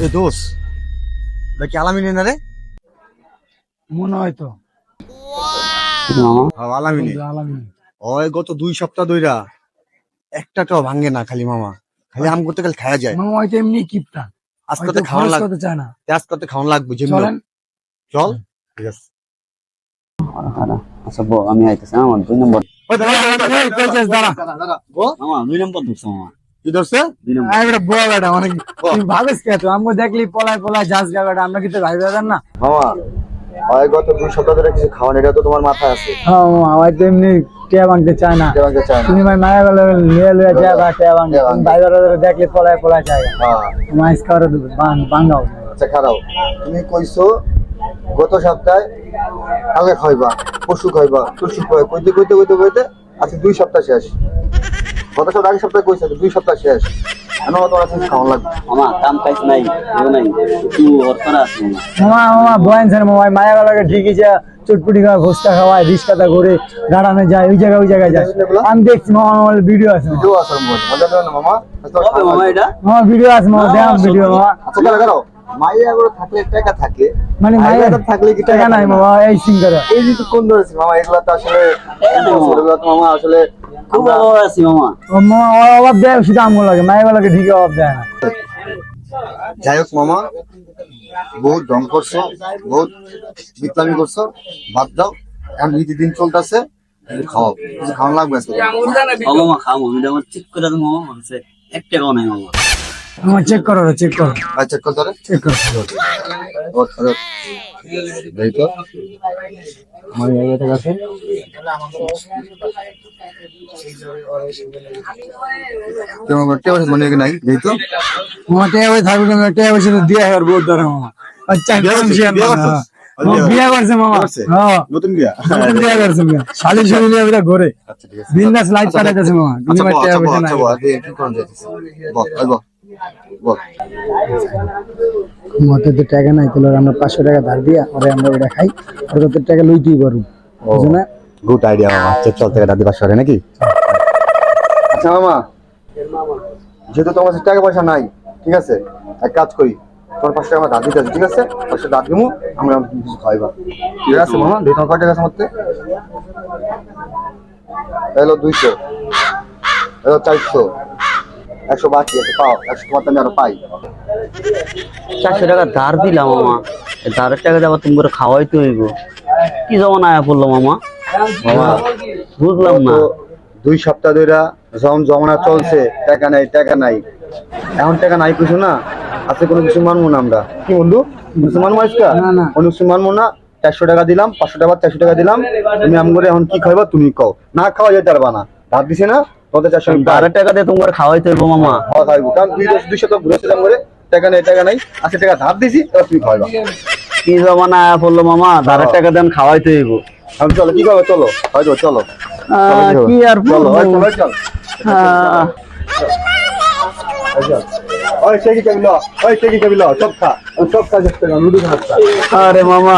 এ দোষ কি আলামিনী না রে মনে হয় তো হ্যাঁ, আলামিন ওই গত দুই সপ্তাহ ধইরা একটাটাও ভাঙ্গে না খালি মামা খালি আম করতে খালি খাওয়া যায় মামা হয়তো এমনি কিপটা আজকে তো খরচ লাগবে চায় না আজকে তো খাওয়ান লাগবে যেমন চল ঠিক আছে আচ্ছা বল আমি আইতেছি আমার দুই নম্বর এই, পেঁচেস, দাঁড়া। আমার দুই নম্বর ধরছো আমার কি ধরছে? দুই নম্বর বেটা, অনেক ভাবিস কে? তুই? আমগো দেখলি পলায় পলায় যাস গা বেটা, আমরা কি ভাই বেড়ান না? মামা ওই গত দুই সপ্তাহ ধরে কিছু খাওয়ান এটা তো তোমার মাথায় আছে। হ্যাঁ আমার তো এমনি টিয়া ভাঙতে চায় না। দেবাঙ্গে চায় না। তুমি ভাই মায়া গেলে নিয়ে লয়ে যায় বা টিয়া ভাঙতে। টিয়া ভাঙতে। ভাই দেখলি পলায় পলায় যায় হ্যাঁ। মাইস খাওয়ারে ভাঙাও আচ্ছা তুমি কইছো গত সপ্তাহে কালকে খাইবা পরশু খাইবা কইতে কইতে কইতে কইতে আজকে দুই সপ্তাহ শেষ। গত সপ্তাহ আগের সপ্তাহে কইছো দুই সপ্তাহ শেষ। কেন তোমার কিছু খাওয়ান লাগবে। আমার কাম কাজ নাই কেউ নাই। তুই অর্থনা আছে মামা। মামা বয়ান স্যার মামা মায়া গেলে ঠিকই যা চটপুটি খাওয়া ঘোস্তা খাওয়ায় রিস্কাতা করে গাড়ানো যায় ওই জায়গায় ওই জায়গায় যায়। আমি দেখছি মামা আমার ভিডিও আছে মামা। ভিডিও আছে মামা। আচ্ছা, মামা? এটা? মামা ভিডিও আছে মামা দেখাম ভিডিও মামা। আচ্ছা কেন থাকলে টাকা থাকে। মানে থাকলে কি টাকা নাই মামা এই সিঙ্গার এই যে কোন ধরেছি মামা এগুলা তো আসলে এগুলা তো। মামা আসলে খুব ভালো আছি মামা। মামা অভাব দেয় শুধু আমগুলো লাগে। অভাব দেয় না। যাই হোক মামা বহুত ঢং করছ বহুত বিপ্লবী করছ। বাদ দাও এখন নীতি দিন চলতেছে খাও। কিছু খাওয়ান লাগবে ও মামা খামো আমি আমার চেক করে মামা বলছে এক টাকাও নাই মামা। মামা চেক করো চেক করো আচ্ছা কত রে চেক করো ও ধরো দেই তো আমার এই টাকা আছে কেমন করতে পারছিস মনে কি নাই দেই তো মামা টেয়া থাকবে না টেয়া হয়েছে তো দিয়ে আর বহুত ধরে মামা আচ্ছা বিয়ে করছে? বিয়ে বিয়ে করছে? মামা বিয়ে করছে? হ্যাঁ নতুন বিয়া করছে বিয়ে শালি শালি নিয়ে ওরা ঘরে আচ্ছা ঠিক আছে বিন্দাস লাইট পাঠাইতেছে মামা আচ্ছা তুমি আচ্ছা বল, হয়েছে না আচ্ছা বল, আগে মতে তো টাকা নাই তাহলে আমরা পাঁচশো টাকা ধার দিয়া ওরে আমরা ওটা খাই। আর কত টাকা লইতেই পারব বুঝো না? গুড আইডিয়া মামা। চল থেকে দাদি পাশে নাকি? আচ্ছা মামা। যেহেতু তোমার কাছে টাকা পয়সা নাই ঠিক আছে? এক কাজ করি তোমার পাশে আমার দাদি আছে ঠিক আছে? পাশে দাদি দিমু আমরা কিছু খাইবা। ঠিক আছে মামা? দিয়ে তোমার কয় টাকা আছে আমার হলো দুইশো হলো চারশো। একশো বাকি আছে পাও একশো তোমার আমি আরও পাই। চারশো টাকা ধার দিলাম মামা। ধারের টাকা যাবার তুমি করে খাওয়াই তো হইব। কি জমা আয়া পড়ল মামা? মামা বুঝলাম না। দুই সপ্তাহ ধরে যখন জমানা চলছে টাকা নাই টাকা নাই। এখন টাকা নাই কিছু না আছে কোনো কিছু মানবো না আমরা। কি বন্ধু? কিছু মানবো আজকে না, না। কোনো কিছু মানবো না চারশো টাকা দিলাম পাঁচশো টাকা চারশো টাকা দিলাম। তুমি আম করে এখন কি খাইবা তুমি কও। না খাওয়া যেতে পারবা না। ভাত দিছে না? তোদের চারশো ধারের টাকা দিয়ে তোমার খাওয়াই মামা। খাওয়া খাইবো কারণ দুই করে টাকা নেই টাকা নাই আজকে টাকা ধার দিছি এবার তুমি খাইবা কি জমা পড়ল মামা ধারের টাকা দেন খাওয়াই তো হইব। আমি চলো কি করব চলো হয়তো চলো। কি আর চলো ওই চলো সে কি কাবিল ওই সে কি কাবিল সব সব খা সব খা। আরে মামা